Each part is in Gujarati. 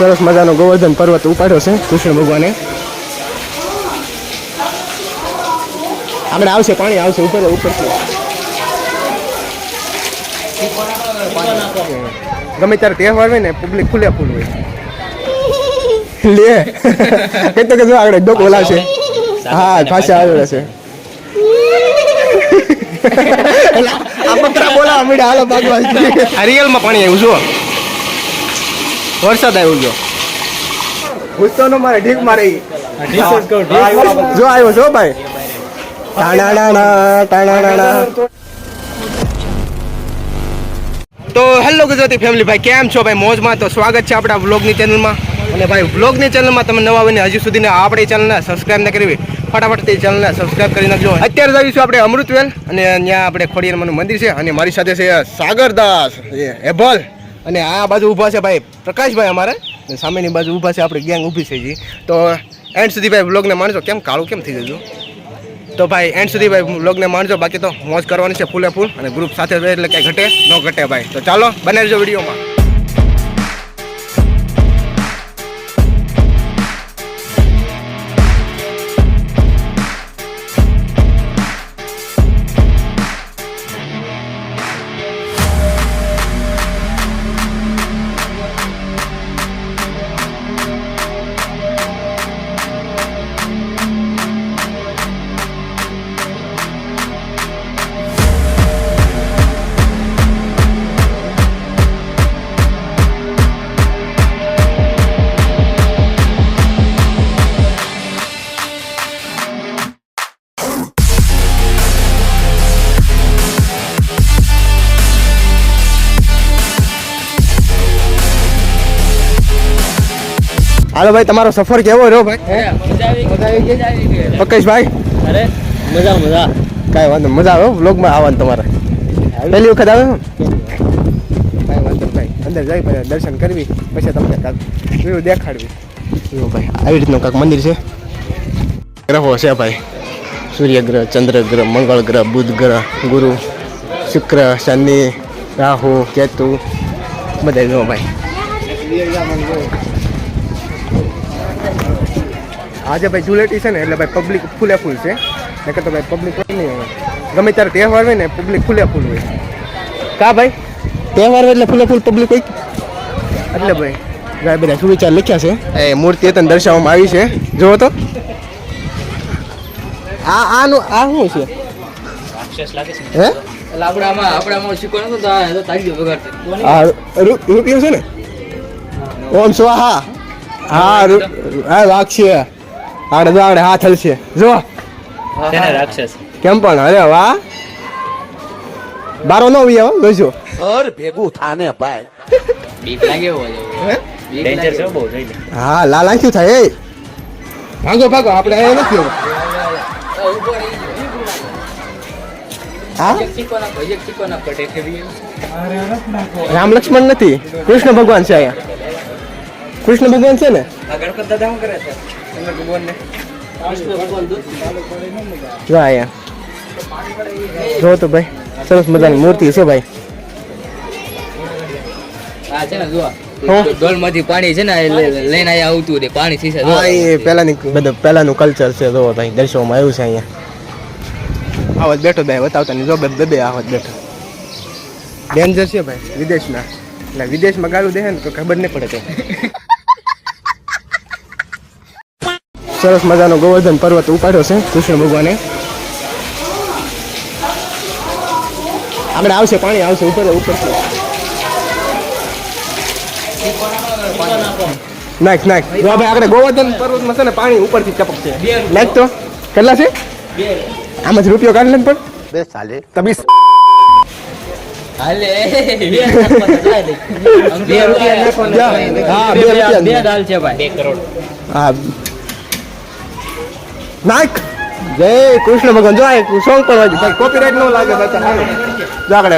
સરસ મજાનો ગોવર્ધન પર્વત ઉપાડ્યો છે કૃષ્ણ ભગવાને. આગળ આવશે પાણી આવશે ઉપર ઉપર ગમે ત્યારે તહેવાર હોય ને પબ્લિક ખુલ્લે ફૂલ હોય. લે. એ તો કે જો આગળ ડોક ઓલા હા ભાષા આવેલા છે મીડા હાલો ભાગવા. આ રિયલમાં પાણી આવ્યું જો વરસાદ આવ્યો જો ગુસ્સો નો મારે ઢીક મારે જો આવ્યો જો ભાઈ. તો હેલો ગુજરાતી ફેમિલી ભાઈ કેમ છો ભાઈ? મોજમાં તો સ્વાગત છે આપણા વ્લોગની ચેનલમાં અને ભાઈ વ્લોગની ચેનલમાં તમે નવા આવીને હજી સુધી આપણી ચેનલને સબસ્ક્રાઈબ ન કરવી ફટાફટ તે ચેનલને સબસ્ક્રાઈબ કરી નાખજો. અત્યારે જઈશું આપણે અમૃતવેલ અને ત્યાં આપણે ખોડિયારમાંનું મંદિર છે અને મારી સાથે છે સાગરદાસ એ હેભલ અને આ બાજુ ઊભા છે ભાઈ પ્રકાશભાઈ અમારે. સામેની બાજુ ઊભા છે આપણી ગેંગ ઊભી છે જી. તો એન્ડ સુધી ભાઈ બ્લોગને માણજો. કેમ કાળું કેમ થઈ જજો તો ભાઈ એન્ડ સુધી ભાઈ બ્લોગને માણજો. બાકી તો મોજ કરવાની છે ફૂલે ફૂલ. અને ગ્રુપ સાથે એટલે ક્યાંય ઘટે ન ઘટે ભાઈ. તો ચાલો બને રહેજો વિડીયોમાં. હાલો ભાઈ તમારો સફર કેવો રહ્યો ભાઈ? પકેશભાઈ? અરે મજા મજા. કાંઈ વાંધો. મજા આવે વ્લોગમાં આવવાનું તમારે. પહેલી વખત આવે કાંઈ વાંધો ભાઈ. અંદર જઈ પછી દર્શન કરવી પછી તમને કાંક વ્યૂ દેખાડવી. ભાઈ આવી રીતનું કાંક મંદિર છે. ગ્રહો છે ભાઈ. સૂર્યગ્રહ ચંદ્રગ્રહ મંગળ ગ્રહ બુધ ગ્રહ ગુરુ શુક્ર શનિ રાહુ કેતુ. બધા ભાઈ. આજે ભાઈ ધૂળેટી છે ને એટલે ભાઈ પબ્લિક ફૂલે ફૂલ છે. નકર તો ભાઈ પબ્લિક કોઈ નહીં હોય ગમે ત્યારે તહેવાર હોય ને પબ્લિક ફૂલે ફૂલ હોય. કા ભાઈ? તહેવાર હોય એટલે ફૂલે ફૂલ પબ્લિક હોય? એટલે ભાઈ. ભાઈ બધા સુવિચાર લખ્યા છે. એ મૂર્તિ તને દર્શાવવામાં આવી છે. જુઓ તો. આ આનું આ શું છે? રાક્ષસ લાગે છે. હે? એટલે આપણે આમાં આપણે આમાં શીખવાનું હતું તો આ તો રૂપિયો છે ને? ઓમ સ્વાહા. હા. હા વાઘ છે આડે જો આડે હાથ હલશે જો. તેને રાક્ષસ કેમ પણ? અરે વાહ. બારો નો વિયો જોઈજો અર ભેગું થાને ભાઈ. બીક લાગે હોય. લાગે છે બહુ જોઈ લે હા લાલા શું થાય એ. ભાગો ભાગો આપણે એ નથી રામ લક્ષ્મણ નથી. કૃષ્ણ ભગવાન છે અહીંયા. કૃષ્ણ ભગવાન છે ને? આ ગણપત દાદા શું કરે છે? જો અહીંયા. જો તો ભાઈ સરસ મજાની મૂર્તિ છે ભાઈ. આ છે ને જો હું? ડોલમાંથી પાણી છે ને લઈને અહીંયા આવતું રહે પાણી સીસા હા એ પહેલાની બધું પહેલાનું કલ્ચર છે જો ભાઈ દર્શવામાં આવ્યું છે અહીંયા. આવત બેઠો ભાઈ બતાવતા નહીં જો બે બે બે આવત બેઠો. ડેન્જર છે ભાઈ વિદેશના એટલે વિદેશમાં ગાળું દે ને તો ખબર નહીં પડે તો. સરસ મજાનો ગોવર્ધન પર્વત ઉપાડ્યો છે કૃષ્ણ ભગવાને. આગળ આવશે પાણી આવશે ઉપર ઉપર. નાખ નાખ. જો ભાઈ આપણે ગોવર્ધન પર્વતમાં છે ને પાણી ઉપરથી ટપકશે. નાખ તો. કેટલા છે? આમ જ રૂપિયો કાઢ લે પણ. બે સાલે. તમે હાલે. બે રૂપિયા જા. હા, બે રૂપિયા. બે દાલ છે ભાઈ. બે કરોડ હા. નાખ. જય કૃષ્ણ ભગવાન. જો આ સોંગ પણ વાંચ્યું ભાઈ કોપીરાઇટ ન લાગે બચ્ચા. જો આગળ.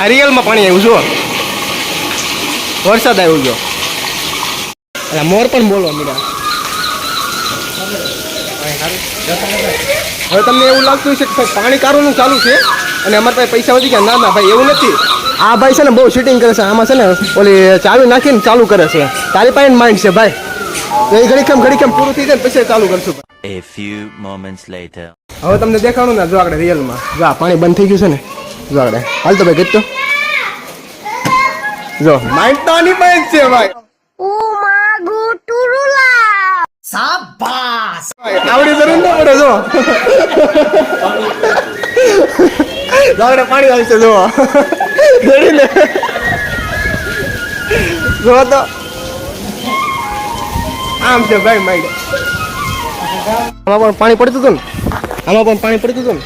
આ રિયલમાં પાણી આવ્યું જો વરસાદ આવ્યો જો અરે મોર પણ બોલવા મીરા હવે તમને એવું લાગતું છે કે પાણી કારોનું ચાલુ છે અને અમારા પાસે પૈસા વધી ગયા. ના ના, ભાઈ, એવું નથી. આ ભાઈ છે ને બહુ શૂટિંગ કરે છે. આમાં છે ને ઓલી ચાવી નાખીને ચાલુ કરે છે. તારી પાસે માઇન્ડ છે ભાઈ. તો એ ઘડી કેમ ઘડી કેમ પૂરું થઈ જાય પછી ચાલુ કરશું A few moments later. હવે તમને દેખાડું ને જો રિયલ રિયલમાં જો આ પાણી બંધ થઈ ગયું છે ને જો આગળ. હાલ તો ભાઈ ગીત તો. જો માઇન્ડ તો આની પાસે છે ભાઈ. Umagu turula. આવડી જરૂર ન પડે જો. આપણે પાણી આવશે જો જોડીને જો તો. આમ છે ભાઈ માઈડ આમાં પણ પાણી પડતું હતું ને? આમાં પણ પાણી પડતું હતું ને?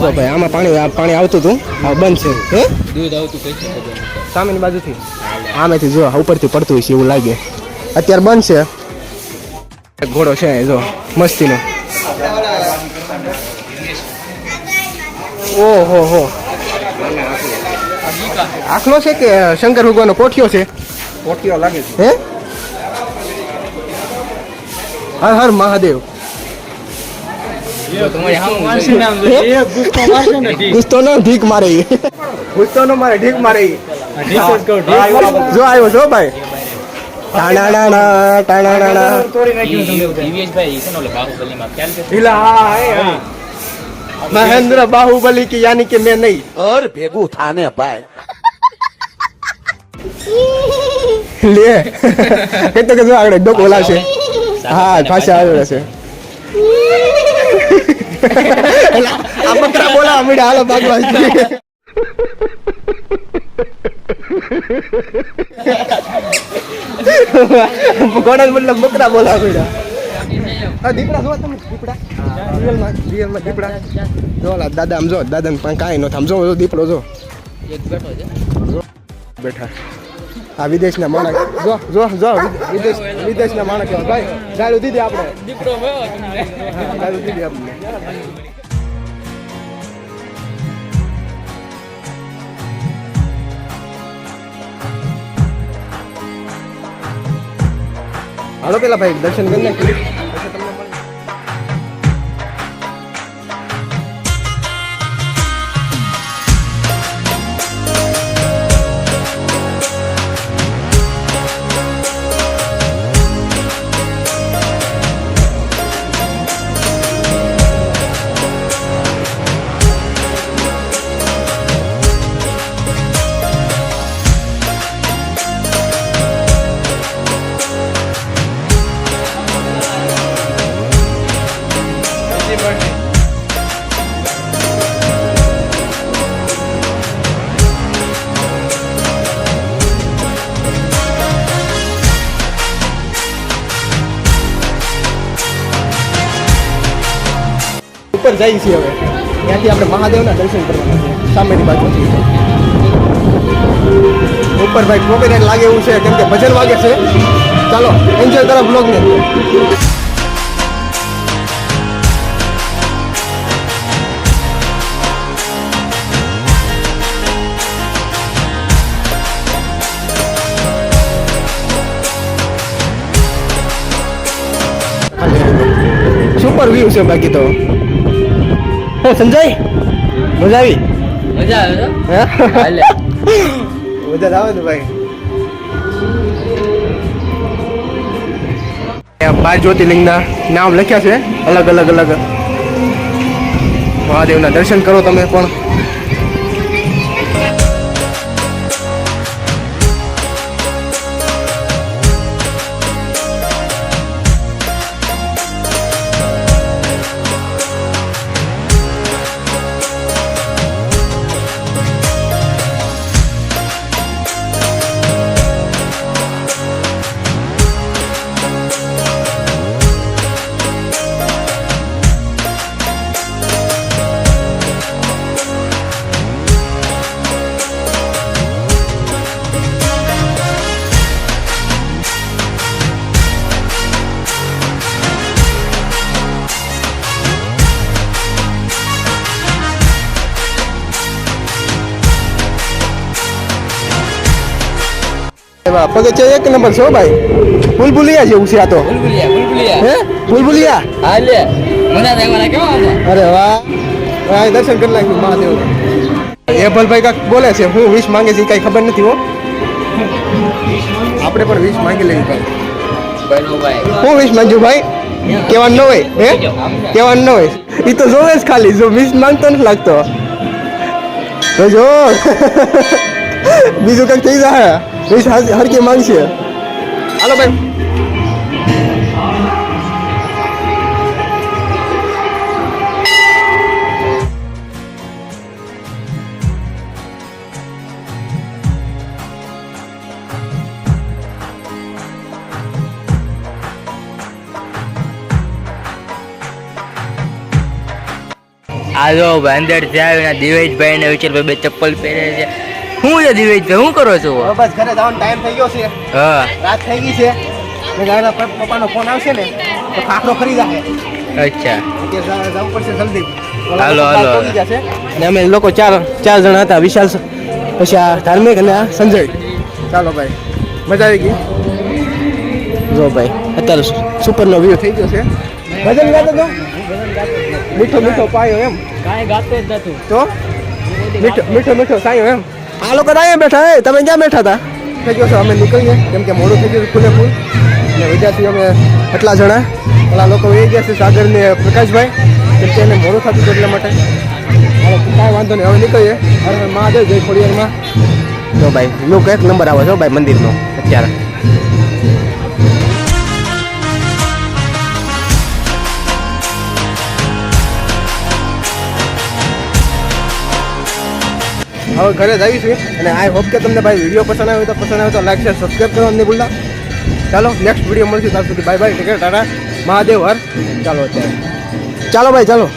તો ભાઈ આમાં પાણી આ પાણી આવતું હતું. બંધ છે. હે? દૂધ આવતું પછી સામેની બાજુથી. આમેથી જો ઉપરથી પડતું હોય છે એવું લાગે. અત્યારે બંધ છે. ઘોડો છે જો મસ્તીનો. ઓહો હો આખલો છે કે શંકર ભગવાનનો કોઠિયો છે? કોઠિયો લાગે છે. હે? હર હર મહાદેવ. ગુસ્તો નો. ઢીક. મારે. ઈ. ગુસ્તો નો મારે. ઢીક મારે જો આવ્યો જો ભાઈ. ટાણા છે. મહેન્દ્ર બાહુબલી કે યાની કે મેં નહીં. અર ભેગું થાને ભાઈ. લે. કે તો કે જો આગળ ડોક ઓલા છે હા ભાષા આવે છે. આ બકરા બોલા અમીડા હાલો ભાગવા ગોડા મતલબ બકરા બોલા અમીડા આ દીપડા જોવા તમે? દીપડા? રિયલમાં રિયલમાં દીપડા? જો ઓલા દાદા આમ જો દાદાને પણ કાંઈ ન જો જો દીપડો જો. બેઠો. આ વિદેશના માણસ જો જો જો વિદેશ વિદેશના માણસ ભાઈ ગાડું દીધી આપણે. ગાડું દીધી આપણે. હાલો પેલા ભાઈ દર્શન કરીને ઉપર જઈએ છીએ હવે. ત્યાંથી આપણે મહાદેવના દર્શન કરવાના છે. સામેની બાજુથી. ઉપર ભાઈ કોપીરાઇટ લાગે એવું છે, કેમ કે ભજન વાગે છે. ચાલો એન્જોય કરો બ્લોગને સુપર વ્યૂ છે બાકી તો. હે સંજય? મજા આવી? મજા આવે હે? મજા આવે ને ભાઈ. આ બાર જ્યોતિર્લિંગના નામ લખ્યા છે અલગ અલગ અલગ. મહાદેવના દર્શન કરો તમે પણ. પગથિયા એક નંબર છો ભાઈ. બુલબુલિયા જેવું છે આ તો. બુલબુલિયા હે? અરે વાહ. દર્શન કરી નાખ્યું મહાદેવ. એ ભલભાઈ કાંક બોલે છે હું વિશ માંગે છે કાંઈ ખબર નથી હો. આપણે પણ વિશ માંગી લેવી ભાઈ. હું વિશ માંગ્યું ભાઈ? કહેવાનું ન હોય હે? કેવાનું ન હોય. એ તો જોવે જ ખાલી જો વિશ માંગતો નથી લાગતો. જો. બીજું કંઈક થઈ જાય. હર- હરકી માંગશે હાલો ભાઈ. આ જો ભાઈ અંદર જાય દિવેશભાઈ ને વિચાર બે ચપ્પલ પહેરે છે. શું છે? દિવેશભાઈ હું કરો છો? બસ ઘરે જવાનો ટાઈમ થઈ ગયો છે. હા. રાત થઈ ગઈ છે. મેં ગાયના પપ્પાનો ફોન આવશે ને તો ખાખરો ખરી જશે અચ્છા. કે જવું પડશે જલ્દી. હાલો, હાલો, પહોંચી જશે. અને અમે લોકો ચાર ચાર જણા હતા વિશાલ પછી આ ધાર્મિક અને આ સંજય. ચાલો ભાઈ. મજા આવી ગઈ? જો ભાઈ અત્યારે સુપરનો વ્યૂ થઈ ગયો છે. ભજન ગાતો તો? મીઠો મીઠો પાયો એમ. કાંઈ ગાતો જ નતું તો? મીઠો મીઠો મીઠો સાયો એમ. આ લોકો તો અહીંયા બેઠા હે તમે ક્યાં બેઠા હતા? થઈ ગયો છો અમે નીકળીએ. કેમ કે મોડું થઈ ગયું ફૂલે ફૂલ. અને વિદ્યાર્થીઓ અમે એટલા જણા. પેલા લોકો એ ગયા છે સાગર ને પ્રકાશભાઈ. કેમ કે એને મોડું થતું હતું એટલા માટે. કાંઈ વાંધો નહીં હવે નીકળીએ. અરે મહાદેવ જય ખોડિયારમાં તો ભાઈ લુક એક નંબર આવે છે ભાઈ મંદિરનો અત્યારે. હવે ઘરે જ આવીશું અને આઈ હોપ કે તમને ભાઈ વીડિયો પસંદ આવ્યો તો પસંદ આવ્યો તો લાઈક શેર સબસ્ક્રાઈબ કરવા નહીં ભૂલતા. ચાલો નેક્સ્ટ વીડિયો મળશે. ત્યાં સુધી બાય બાય ટેકે ટાટા. મહાદેવ હર. ચાલો અત્યારે. ચાલો ભાઈ, ચાલો.